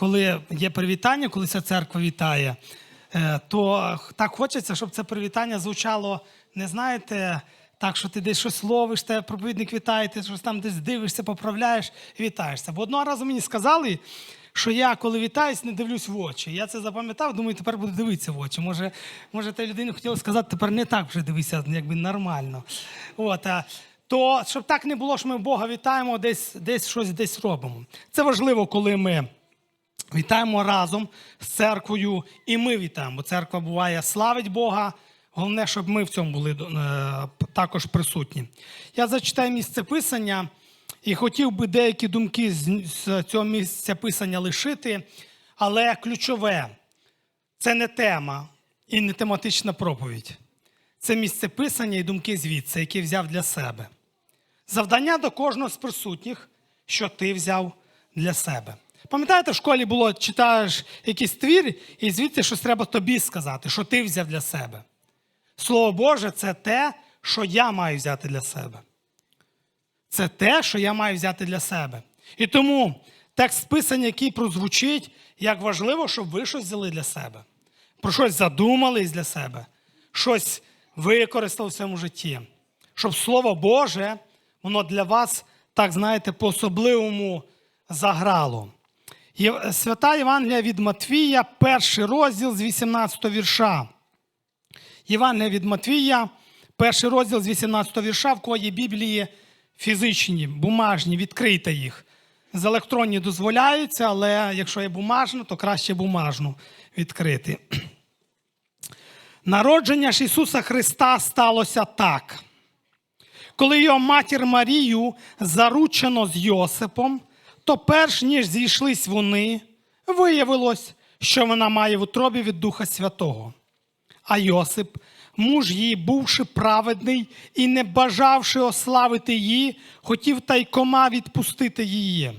коли є привітання, коли ця церква вітає, е, то так хочеться, щоб це привітання звучало, не знаєте, так, що ти десь щось ловиш, те проповідник вітає, ти щось там десь дивишся, поправляєш і вітаєшся. Бо одного разу мені сказали, що я, коли вітаюсь, не дивлюсь в очі. Я це запам'ятав, думаю, тепер буду дивитися в очі. Може, може та людина хотіла сказати, тепер не так вже дивися, якби нормально. От, а, то щоб так не було, що ми Бога вітаємо, десь, десь щось десь робимо. Це важливо, коли ми вітаємо разом з церквою, і ми вітаємо. Церква буває славить Бога. Головне, щоб ми в цьому були е, також присутні. Я зачитаю місце писання і хотів би деякі думки з, цього місця писання лишити, але ключове це не тема і не тематична проповідь. Це місце писання і думки звідси, які взяв для себе. Завдання до кожного з присутніх, що ти взяв для себе. Пам'ятаєте, в школі було читаєш якийсь твір, і звідти щось треба тобі сказати, що ти взяв для себе. Слово Боже, це те, що я маю взяти для себе. Це те, що я маю взяти для себе. І тому текст писання, який прозвучить, як важливо, щоб ви щось взяли для себе. Про щось задумались для себе, щось використали в своєму житті. Щоб Слово Боже, воно для вас, так знаєте, по-особливому заграло. Є- Свята Євангелія від Матвія, перший розділ з 18 вірша. Євангелія від Матвія, перший розділ з 18 вірша, в кого є Біблії фізичні, бумажні, відкрийте їх. З електронні дозволяються, але якщо є бумажно, то краще бумажну відкрити. Народження ж Ісуса Христа сталося так. Коли його матір Марію заручено з Йосипом, то перш ніж зійшлись вони, виявилось, що вона має в утробі від Духа Святого. А Йосип, муж її, бувши праведний і не бажавши ославити її, хотів тайкома відпустити її.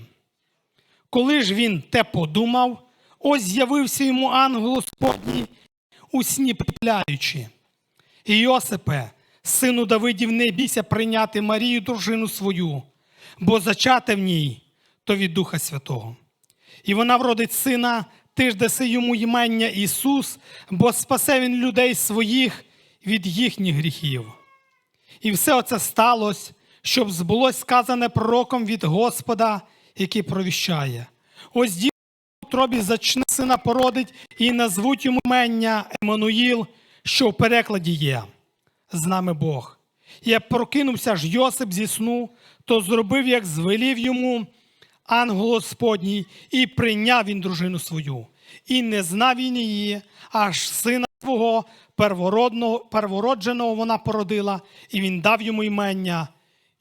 Коли ж він те подумав, ось з'явився йому ангел Господній у сні припляючи. І Йосипе, сину Давидів, не бійся прийняти Марію, дружину свою, бо зачати в ній то від Духа Святого. І вона вродить сина, ти ж даси йому імення Ісус, бо спасе він людей своїх від їхніх гріхів. І все оце сталося, щоб збулось сказане пророком від Господа, який провіщає. Ось дів в утробі зачне сина породить і назвуть йому імення Еммануїл, що в перекладі є. З нами Бог. Я прокинувся ж Йосип зі сну, то зробив, як звелів йому ангел Господній, і прийняв він дружину свою. І не знав він її, аж сина свого первородного, первородженого вона породила, і він дав йому імення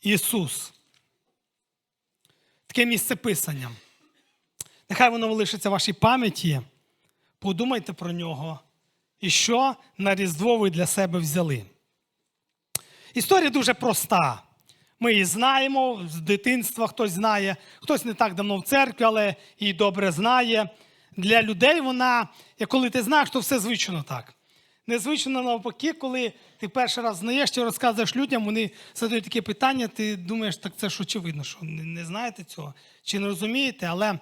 Ісус. Таке місце писання. Нехай воно лишиться в вашій пам'яті. Подумайте про нього. І що на Різдво ви для себе взяли. Історія дуже проста. Ми її знаємо з дитинства, хтось знає, хтось не так давно в церкві, але її добре знає. Для людей вона, коли ти знаєш, то все звично так. Незвично навпаки, коли ти перший раз знаєш чи розказуєш людям, вони задають такі питання, ти думаєш, так це ж очевидно, що не, не знаєте цього чи не розумієте. Але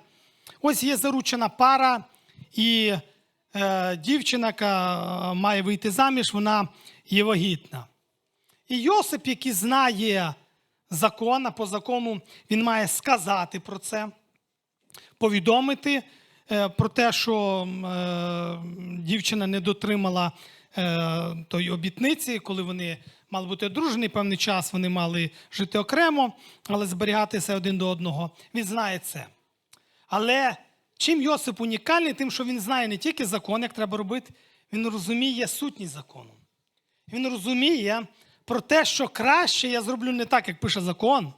ось є заручена пара, і е, дівчина, яка е, має вийти заміж, вона є вагітна. І Йосип, який знає закон, а по закону він має сказати про це, повідомити е, про те, що е, дівчина не дотримала е, тої обітниці, коли вони мали бути одружені певний час, вони мали жити окремо, але зберігатися один до одного. Він знає це. Але чим Йосип унікальний, тим, що він знає не тільки закон, як треба робити, він розуміє сутність закону. Він розуміє про те, що краще я зроблю не так, як пише закон,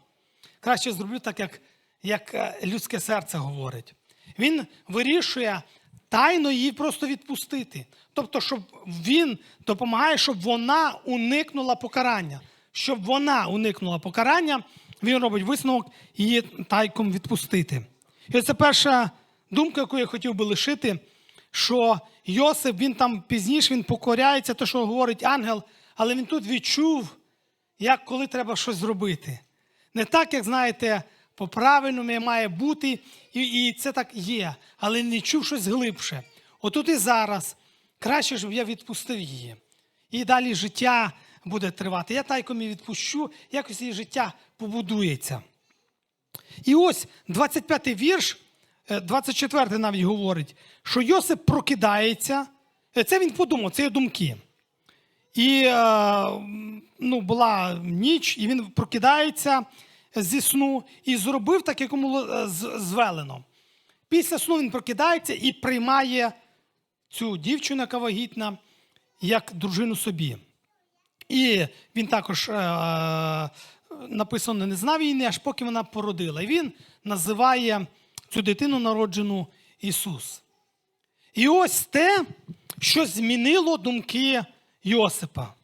краще зроблю так, як, як е, людське серце говорить. Він вирішує тайно її просто відпустити. Тобто, щоб він допомагає, щоб вона уникнула покарання. Щоб вона уникнула покарання, він робить висновок її тайком відпустити. І оце перша думка, яку я хотів би лишити, що Йосип, він там пізніше він покоряється, те, що говорить ангел, але він тут відчув, як коли треба щось зробити. Не так, як знаєте, по-правильному має бути, і, і це так є, але не чув щось глибше. Отут і зараз краще, щоб я відпустив її. І далі життя буде тривати. Я тайком її відпущу, якось її життя побудується. І ось 25-й вірш, е, 24-й навіть говорить, що Йосип прокидається. Е, Це він подумав, це є думки. І е, ну, була ніч, і він прокидається зі сну і зробив так, як йому е, звелено. Після сну він прокидається і приймає цю дівчину, яка вагітна, як дружину собі. І він також е, написано, не знав її, аж поки вона породила. І він називає цю дитину народжену Ісус. І ось те, що змінило думки Йосипа.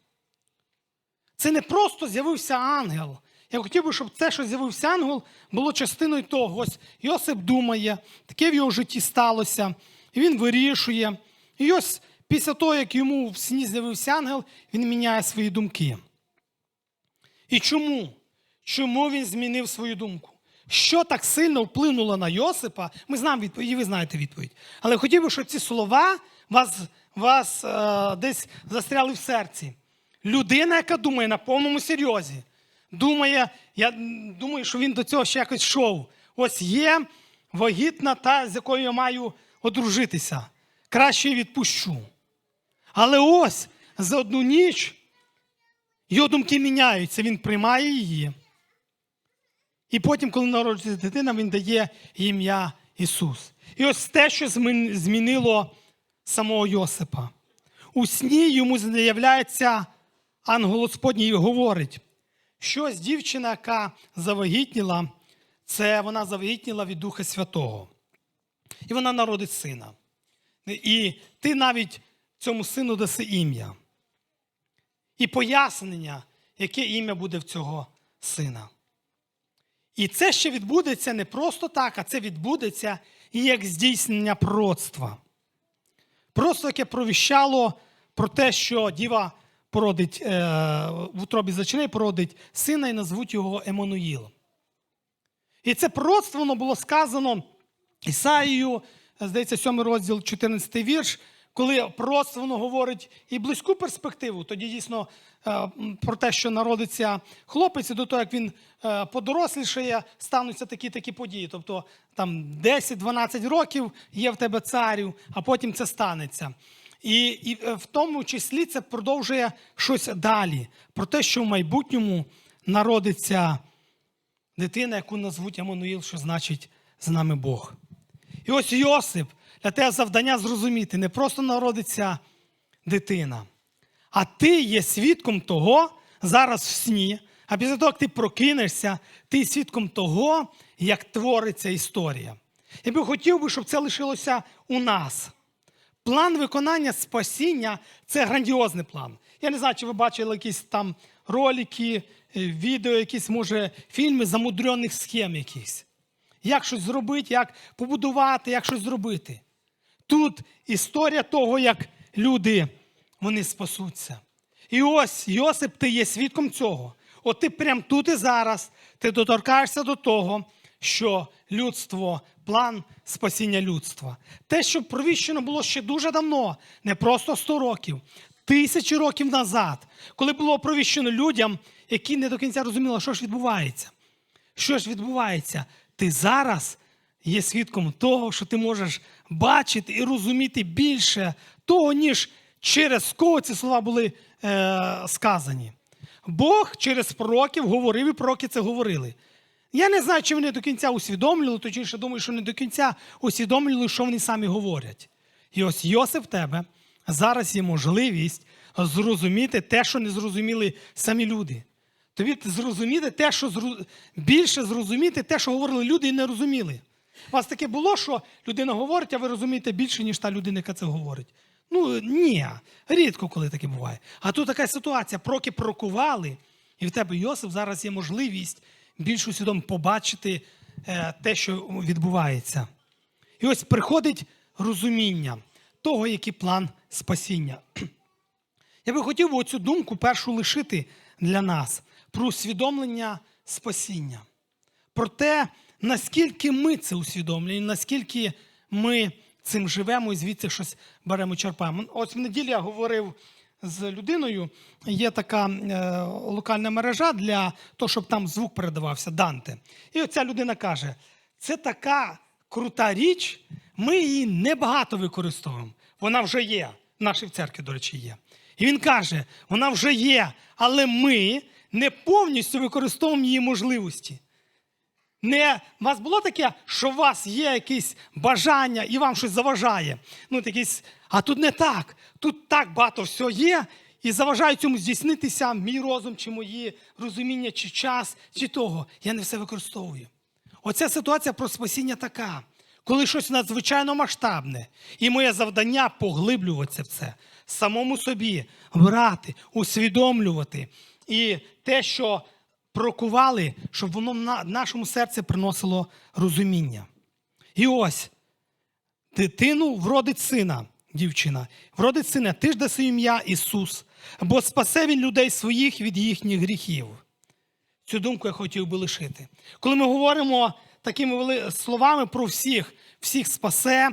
Це не просто з'явився ангел. Я хотів би, щоб це, що з'явився ангел, було частиною того. Ось Йосип думає, таке в його житті сталося, і він вирішує. І ось після того, як йому в сні з'явився ангел, він міняє свої думки. І чому? Чому він змінив свою думку? Що так сильно вплинуло на Йосипа? Ми знаємо відповідь, і ви знаєте відповідь. Але хотів би, щоб ці слова вас, вас е, десь застряли в серці. Людина, яка думає на повному серйозі, думає, я думаю, що він до цього ще якось йшов. Ось є вагітна та, з якою я маю одружитися. Краще відпущу. Але ось за одну ніч його думки міняються, він приймає її. І потім, коли народжується дитина, він дає ім'я Ісус. І ось те, що змінило самого Йосипа. У сні йому з'являється ангел Господній і говорить, що дівчина, яка завагітніла, це вона завагітніла від Духа Святого. І вона народить сина. І ти навіть цьому сину даси ім'я. І пояснення, яке ім'я буде в цього сина. І це ще відбудеться не просто так, а це відбудеться і як здійснення пророцтва. Просто яке провіщало про те, що діва породить е, в утробі зачини, породить сина і назвуть його Емануїлом. І це пророцтво воно було сказано Ісаїю, здається, 7 розділ, 14 вірш, коли пророцтво воно говорить і близьку перспективу, тоді дійсно е, про те, що народиться хлопець, і до того, як він е, подорослішає, стануться такі-такі події. Тобто там 10-12 років є в тебе царю, а потім це станеться. І, і е, в тому числі це продовжує щось далі, про те, що в майбутньому народиться дитина, яку назвуть Амануїл, що значить з нами Бог. І ось Йосип, для тебе завдання зрозуміти, не просто народиться дитина, а ти є свідком того зараз в сні, а після того, як ти прокинешся, ти свідком того, як твориться історія. Я би хотів би, щоб це лишилося у нас. План виконання спасіння це грандіозний план. Я не знаю, чи ви бачили якісь там ролики, е, відео, якісь, може, фільми замудрених схем якісь. Як щось зробити, як побудувати, як щось зробити. Тут історія того, як люди вони спасуться. І ось Йосип, ти є свідком цього. От ти прямо тут і зараз ти доторкаєшся до того, що людство, план спасіння людства. Те, що провіщено було ще дуже давно, не просто 100 років, тисячі років назад, коли було провіщено людям, які не до кінця розуміли, що ж відбувається. Що ж відбувається? Ти зараз є свідком того, що ти можеш бачити і розуміти більше того, ніж через кого ці слова були е, сказані. Бог через пророків говорив, і пророки це говорили. Я не знаю, чи вони до кінця усвідомлювали, точніше думаю, що не до кінця усвідомлювали, що вони самі говорять. І ось Йосип в тебе зараз є можливість зрозуміти те, що не зрозуміли самі люди. Тобі зрозуміти те, що більше зрозуміти те, що говорили люди і не розуміли. У вас таке було, що людина говорить, а ви розумієте більше, ніж та людина, яка це говорить. Ну ні, рідко коли таке буває. А тут така ситуація, проки прокували, і в тебе Йосип зараз є можливість більш усвідомо побачити е, те, що відбувається. І ось приходить розуміння того, який план спасіння. Я би хотів оцю думку першу лишити для нас про усвідомлення спасіння, про те, наскільки ми це усвідомлюємо, наскільки ми цим живемо і звідси щось беремо, черпаємо. Ось в неділю я говорив з людиною. Є така е, локальна мережа для того, щоб там звук передавався, Данте. І оця людина каже: це така крута річ, ми її небагато використовуємо. Вона вже є. В нашій церкві, до речі, є. І він каже: вона вже є, але ми не повністю використовуємо її можливості. Не, у вас було таке, що у вас є якесь бажання і вам щось заважає. Ну, от якесь, а тут не так. Тут так багато всього є, і заважає цьому здійснитися мій розум, чи мої розуміння, чи час, чи того. Я не все використовую. Оця ситуація про спасіння така, коли щось надзвичайно масштабне, і моє завдання поглиблюватися в це, самому собі, брати, усвідомлювати. І те, що прокували, щоб воно на нашому серці приносило розуміння. І ось дитину вродить сина, дівчина, вродить сина, ти ж даси ім'я Ісус, бо спасе він людей своїх від їхніх гріхів. Цю думку я хотів би лишити. Коли ми говоримо такими словами про всіх, всіх спасе,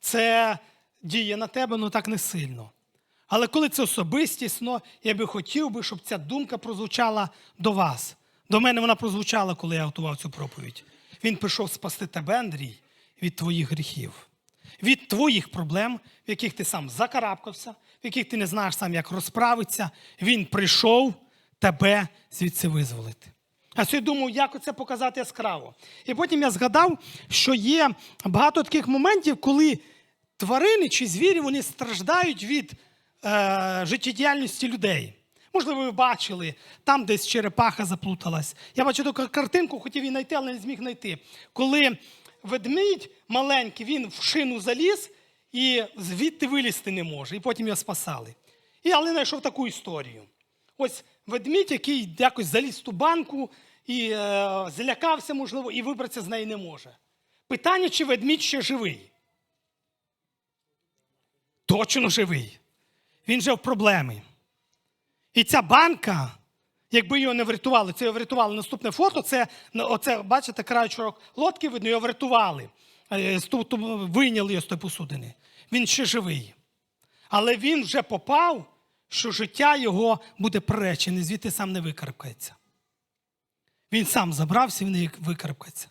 це діє на тебе, ну так не сильно. Але коли це особистісно, я би хотів би, щоб ця думка прозвучала до вас. До мене вона прозвучала, коли я готував цю проповідь. Він прийшов спасти тебе, Андрій, від твоїх гріхів, від твоїх проблем, в яких ти сам закарабкався, в яких ти не знаєш сам, як розправитися. Він прийшов тебе звідси визволити. А сьогодні думаю, як це показати яскраво. І потім я згадав, що є багато таких моментів, коли тварини чи звірі вони страждають від е, життєдіяльності людей. Можливо, ви бачили, там десь черепаха заплуталась. Я бачу таку картинку, хотів її знайти, але не зміг знайти. Коли ведмідь маленький, він в шину заліз і звідти вилізти не може. І потім його спасали. І але знайшов таку історію. Ось ведмідь, який якось заліз в ту банку і е, злякався, можливо, і вибратися з неї не може. Питання, чи ведмідь ще живий? Точно живий. Він же в проблемі. І ця банка, якби його не врятували, це його врятували. Наступне фото, це ну, оце, бачите, краючок лодки видно, його врятували. Е, Вийняли його з тої посудини. Він ще живий. Але він вже попав, що життя його буде приречене, звідти сам не викарабкається. Він сам забрався, він не викарабкається.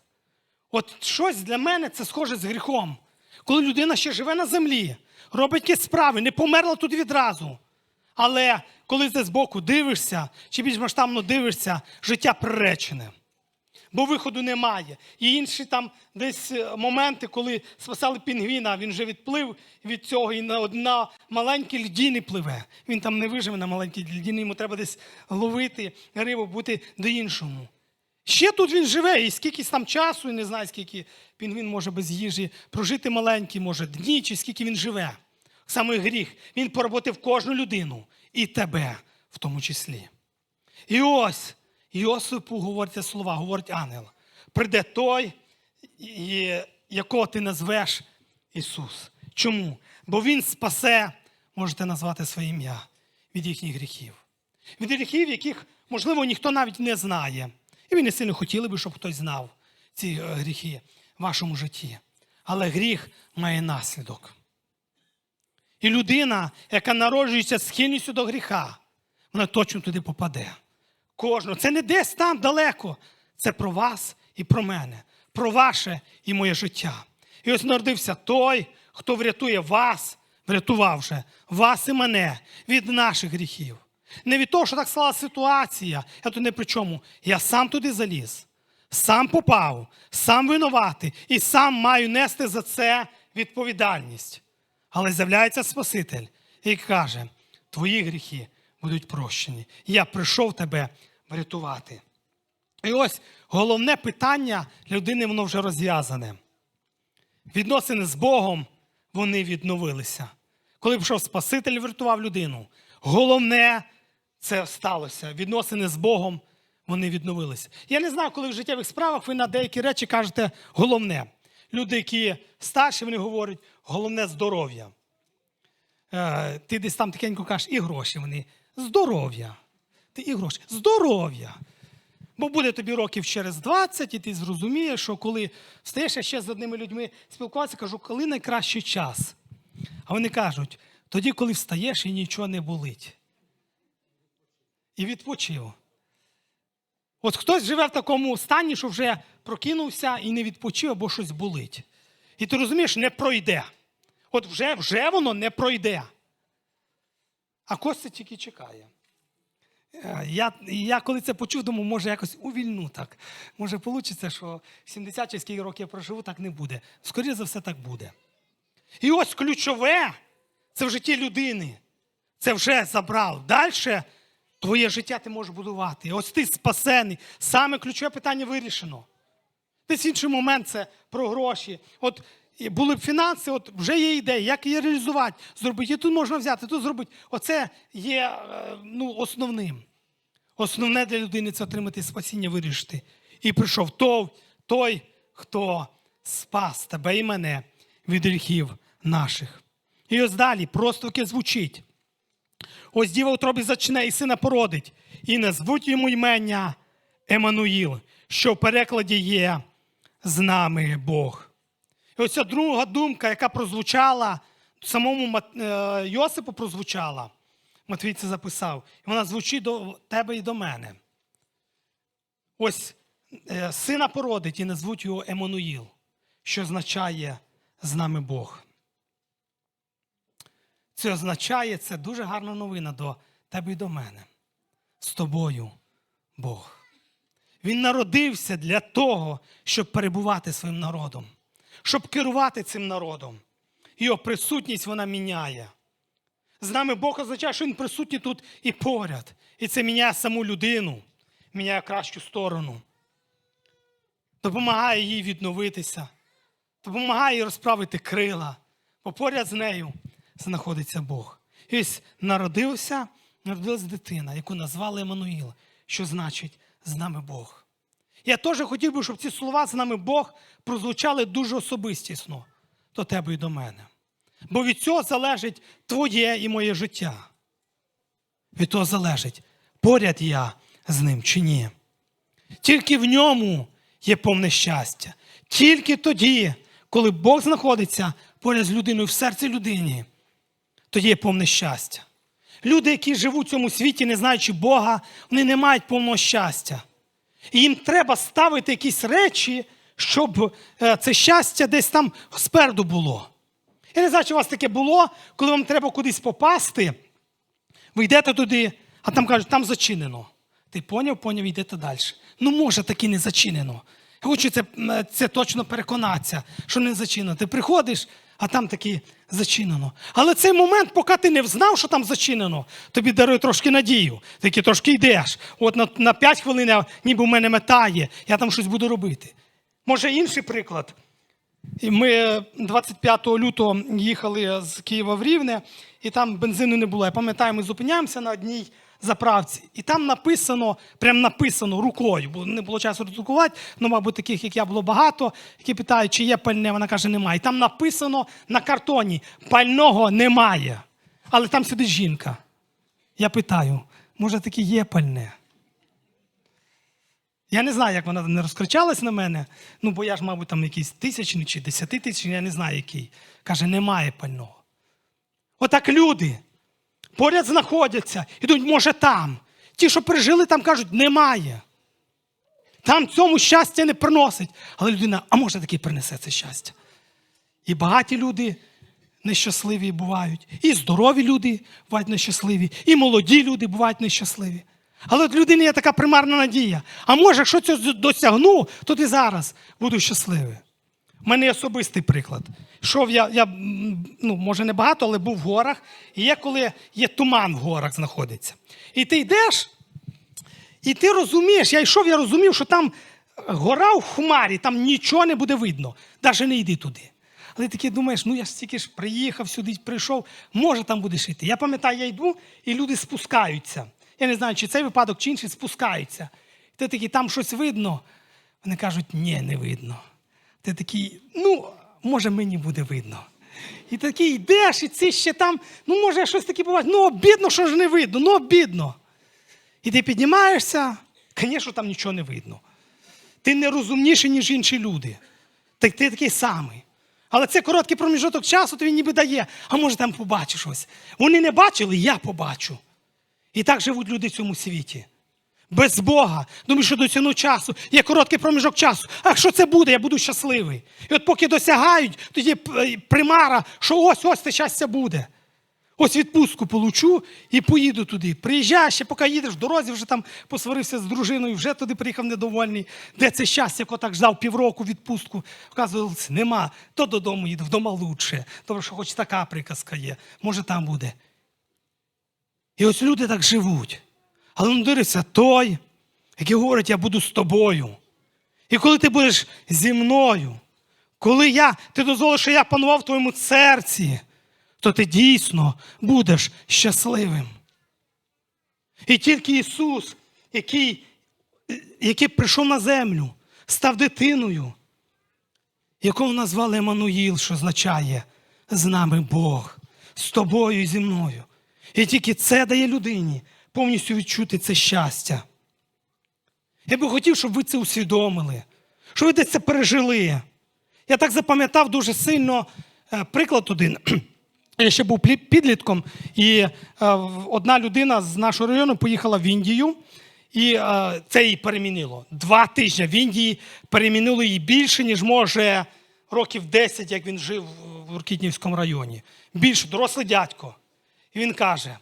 От щось для мене це схоже з гріхом. Коли людина ще живе на землі, робить якісь справи, не померла тут відразу. Але коли ти збоку дивишся, чи більш масштабно дивишся, життя приречене. Бо виходу немає. І інші там десь е, моменти, коли спасали пінгвіна, він вже відплив від цього і на одна маленькій льдіні пливе. Він там не виживе на маленькій льдіні, йому треба десь ловити рибу, бути до іншому. Ще тут він живе, і скільки там часу, і не знаю, скільки пінгвін може без їжі прожити маленький, може дні, чи скільки він живе. Саме гріх. Він поработив кожну людину, і тебе в тому числі. І ось Йосипу говориться слова, говорить ангел. Прийде той, якого ти назвеш Ісус. Чому? Бо Він спасе, можете назвати своє ім'я, від їхніх гріхів. Від гріхів, яких, можливо, ніхто навіть не знає. І ви не сильно хотіли би, щоб хтось знав ці е, гріхи в вашому житті. Але гріх має наслідок. І людина, яка народжується схильністю до гріха, вона точно туди попаде. Кожного. Це не десь там далеко. Це про вас і про мене, про ваше і моє життя. І ось народився той, хто врятує вас, врятував вже вас і мене від наших гріхів. Не від того, що так стала ситуація. Я тут не при чому. Я сам туди заліз, сам попав, сам винуватий і сам маю нести за це відповідальність. Але з'являється Спаситель і каже: твої гріхи будуть прощені. Я прийшов тебе врятувати. І ось головне питання людини, воно вже розв'язане. Відносини з Богом вони відновилися. Коли прийшов Спаситель врятував людину, головне це сталося. Відносини з Богом вони відновилися. Я не знаю, коли в життєвих справах ви на деякі речі кажете головне. Люди, які старші, вони говорять, головне здоров'я. Е, ти десь там тихенько кажеш, і гроші вони. Здоров'я. Ти і гроші. Здоров'я. Бо буде тобі років через 20, і ти зрозумієш, що коли встаєш, ще з одними людьми спілкуватися, кажу, коли найкращий час. А вони кажуть, тоді, коли встаєш і нічого не болить. І відпочив. От хтось живе в такому стані, що вже прокинувся і не відпочив, або щось болить. І ти розумієш, не пройде. От вже, вже воно не пройде. А Костя тільки чекає. Е, Я, я коли це почув, думаю, може якось увільну так. Може, вийде, що 70 чи скільки років я проживу, так не буде. Скоріше за все, так буде. І ось ключове це в житті людини. Це вже забрав. Далі твоє життя ти можеш будувати. Ось ти спасений. Саме ключове питання вирішено. Десь інший момент це про гроші. От були б фінанси, от вже є ідея, як її реалізувати, зробити. Тут можна взяти, тут зробити. Оце є е, ну, основним. Основне для людини це отримати спасіння, вирішити. І прийшов той, той, хто спас тебе і мене від гріхів наших. І ось далі просто таке звучить. Ось діва у тробі зачне і сина породить, і назвуть йому ймення Еммануїл, що в перекладі є з нами Бог. І ось ця друга думка, яка прозвучала, самому е, Йосипу прозвучала, Матвій це записав, і вона звучить до тебе і до мене. Ось е, сина породить і назвуть його Еммануїл, що означає з нами Бог. Це означає, це дуже гарна новина до тебе і до мене. З тобою Бог. Він народився для того, щоб перебувати своїм народом, щоб керувати цим народом. Його присутність вона міняє. З нами Бог означає, що Він присутній тут і поряд. І це міняє саму людину, міняє кращу сторону. Допомагає їй відновитися, допомагає їй розправити крила, бо поряд з нею знаходиться Бог. І ось народився, народилась дитина, яку назвали Еммануїл, що значить з нами Бог. Я теж хотів би, щоб ці слова з нами Бог прозвучали дуже особистісно до тебе і до мене. Бо від цього залежить твоє і моє життя. Від того залежить, поряд я з ним чи ні. Тільки в ньому є повне щастя. Тільки тоді, коли Бог знаходиться поряд з людиною в серці людині, тоді є повне щастя. Люди, які живуть в цьому світі, не знаючи Бога, вони не мають повного щастя. І їм треба ставити якісь речі, щоб е, це щастя десь там спереду було. Я не знаю, чи у вас таке було, коли вам треба кудись попасти, ви йдете туди, а там кажуть, там зачинено. Ти поняв, поняв, йдете далі. Ну, може, таки не зачинено. Я хочу це, це точно переконатися, що не зачинено. Ти приходиш, а там таки зачинено. Але цей момент, поки ти не взнав, що там зачинено, тобі дарує трошки надію. Ти трошки йдеш. От на, на 5 хвилин ніби в мене мета є, я там щось буду робити. Може, інший приклад. І Ми 25 лютого їхали з Києва в Рівне, і там бензину не було. Я пам'ятаю, ми зупиняємося на одній заправці, і там написано, прям написано рукою, бо не було часу роздрукувати, ну, мабуть, таких, як я, було багато, які питають, чи є пальне. Вона каже, немає. І там написано на картоні: пального немає. Але там сидить жінка. Я питаю, може, таки є пальне? Я не знаю, як вона не розкричалась на мене. Ну, бо я ж, мабуть, там якийсь тисячний чи десятитисячний, я не знаю який. Каже, немає пального. Отак люди поряд знаходяться, ідуть, може, там. Ті, що пережили, там кажуть, немає. Там цьому щастя не приносить. Але людина, а може таки принесе це щастя. І багаті люди нещасливі бувають, і здорові люди бувають нещасливі, і молоді люди бувають нещасливі. Але от людини є така примарна надія. А може, якщо це досягну, то ти зараз буду щасливий. У мене є особистий приклад. Йшов я, я ну, може не багато, але був в горах. І є коли є туман в горах знаходиться. І ти йдеш, і ти розумієш, я йшов, я розумів, що там гора в хмарі, там нічого не буде видно. Навіть не йди туди. Але ти думаєш, ну я ж стільки ж приїхав сюди, прийшов, може там будеш йти. Я пам'ятаю, я йду, і люди спускаються. Я не знаю, чи цей випадок, чи інший спускаються. Ти такий, там щось видно. Вони кажуть, ні, не видно. Ти такий, ну, може, мені буде видно. І такий йдеш, і це ще там, ну, може, щось таке буває. Ну, обідно, що ж не видно, ну обідно. І ти піднімаєшся, Звісно, там нічого не видно. Ти не розумніший, ніж інші люди. Так ти такий самий. Але це короткий проміжок часу, то він ніби дає, а може там побачиш щось. Вони не бачили, я побачу. І так живуть люди в цьому світі. Без Бога. Думаю, що до цього часу є короткий проміжок часу. А якщо це буде, я буду щасливий. І от поки досягають, тоді п- примара, що ось ось це щастя буде. Ось відпустку получу і поїду туди. Приїжджаєш, ще поки їдеш в дорозі, вже там посварився з дружиною, вже туди приїхав недовольний. Де це щастя, яко так ждав півроку відпустку. Вказувалося, нема. То додому їду, вдома лучше. Тому що хоч така приказка є. Може там буде. І ось люди так живуть. Але ну дивиться той, який говорить, я буду з тобою. І коли ти будеш зі мною, коли я, ти дозволиш, що я панував в твоєму серці, то ти дійсно будеш щасливим. І тільки Ісус, який, який прийшов на землю, став дитиною, якого назвали Еммануїл, що означає з нами Бог, з тобою і зі мною. І тільки це дає людині повністю відчути це щастя. Я би хотів, щоб ви це усвідомили, щоб ви десь це пережили. Я так запам'ятав дуже сильно е, приклад один. Я ще був підлітком, і е, одна людина з нашого району поїхала в Індію, і е, це її перемінило. Два тижні в Індії перемінило її більше, ніж може років 10, як він жив в Уркітнівському районі. Більше дорослий дядько. І він каже: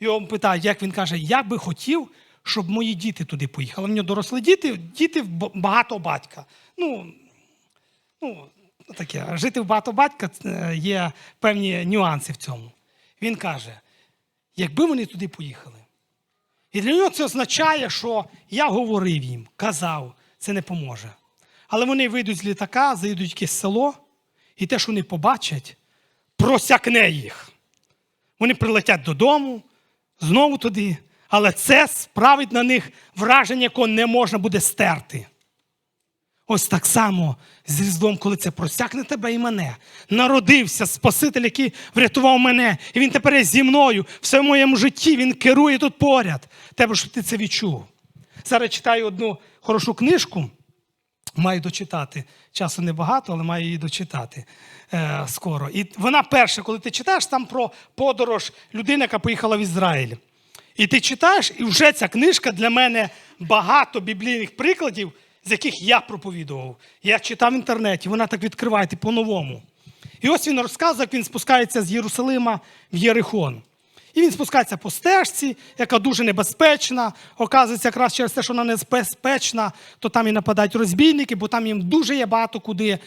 його питають, як він каже, я би хотів, щоб мої діти туди поїхали. У нього дорослі діти, діти багато батька. Ну, ну, таке, жити в багато батька е, є певні нюанси в цьому. Він каже: якби вони туди поїхали. І для нього це означає, що я говорив їм, казав, це не поможе. Але вони вийдуть з літака, заїдуть в якесь село, і те, що вони побачать, просякне їх. Вони прилетять додому, знову туди, але це справить на них враження, якого не можна буде стерти. Ось так само з Різдвом, коли це просякне тебе і мене. Народився Спаситель, який врятував мене. І він тепер зі мною. В моєму житті він керує тут поряд. Тебе, щоб ти це відчув. Зараз читаю одну хорошу книжку. Маю дочитати. Часу небагато, але маю її дочитати е, скоро. І вона перша, коли ти читаєш, там про подорож людини, яка поїхала в Ізраїль. І ти читаєш, і вже ця книжка для мене багато біблійних прикладів, з яких я проповідував. Я читав в інтернеті, вона так відкриває ти по-новому. І ось він розказує, як він спускається з Єрусалима в Єрихон. І він спускається по стежці, яка дуже небезпечна. Оказується, якраз через те, що вона небезпечна, то там і нападають розбійники, бо там їм дуже є багато куди е,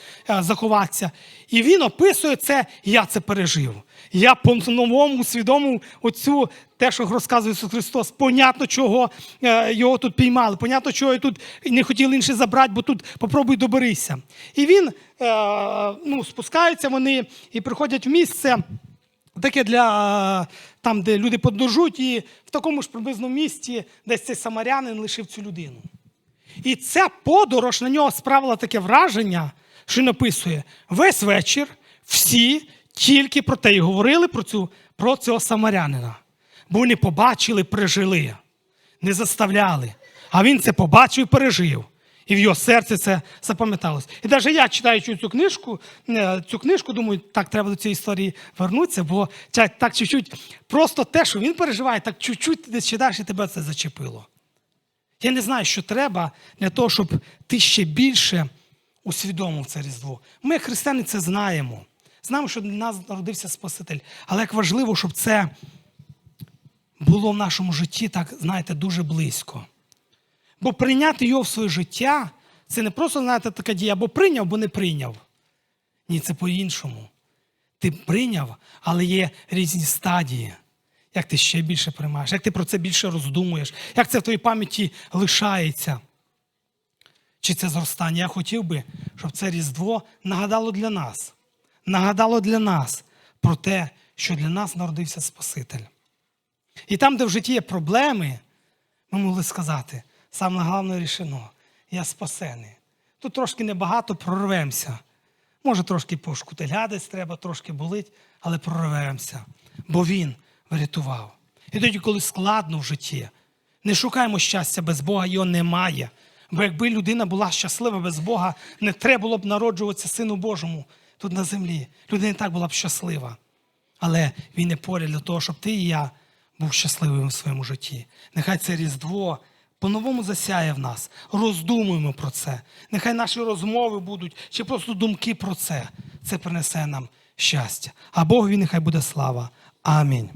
заховатися. І він описує це, я це пережив. Я по-новому усвідомив оцю те, що розказує Ісус Христос. Понятно, чого е, його тут піймали, понятно, чого тут не хотіли інші забрати, бо тут попробуй доберися. І він е, ну, спускаються вони і приходять в місце. Таке для там, де люди подорожують, і в такому ж приблизно місці десь цей самарянин лишив цю людину. І ця подорож на нього справила таке враження, що написує: весь вечір всі тільки про те й говорили про, цю, про цього самарянина. Бо вони побачили, пережили, не заставляли. А він це побачив і пережив. І в його серці це запам'яталось. І навіть я, читаючи цю книжку, е, цю книжку, думаю, так треба до цієї історії вернутися, бо так чуть-чуть, просто те, що він переживає, так чуть-чуть десь читаєш, і тебе це зачепило. Я не знаю, що треба для того, щоб ти ще більше усвідомив це Різдво. Ми, християни, це знаємо. Знаємо, що для нас народився Спаситель. Але як важливо, щоб це було в нашому житті, так, знаєте, дуже близько. Бо прийняти його в своє життя це не просто, знаєте, така дія, або прийняв, або не прийняв. Ні, це по-іншому. Ти прийняв, але є різні стадії. Як ти ще більше приймаєш, як ти про це більше роздумуєш, як це в твоїй пам'яті лишається. Чи це зростання? Я хотів би, щоб це Різдво нагадало для нас, нагадало для нас про те, що для нас народився Спаситель. І там, де в житті є проблеми, ми могли сказати, саме головне рішено, я спасений. Тут трошки небагато прорвемося. Може, трошки пошкутилядець треба, трошки болить, але прорвемося. Бо він врятував. І тоді, коли складно в житті, Не шукаємо щастя без Бога, його немає. Бо якби людина була щаслива без Бога, не треба було б народжуватися Сину Божому тут на землі. Людина і так була б щаслива. Але він не поряд для того, щоб ти і я був щасливим у своєму житті. Нехай це Різдво по-новому засяє в нас. Роздумуємо про це. Нехай наші розмови будуть, чи просто думки про це. Це принесе нам щастя. А Богові нехай буде слава. Амінь.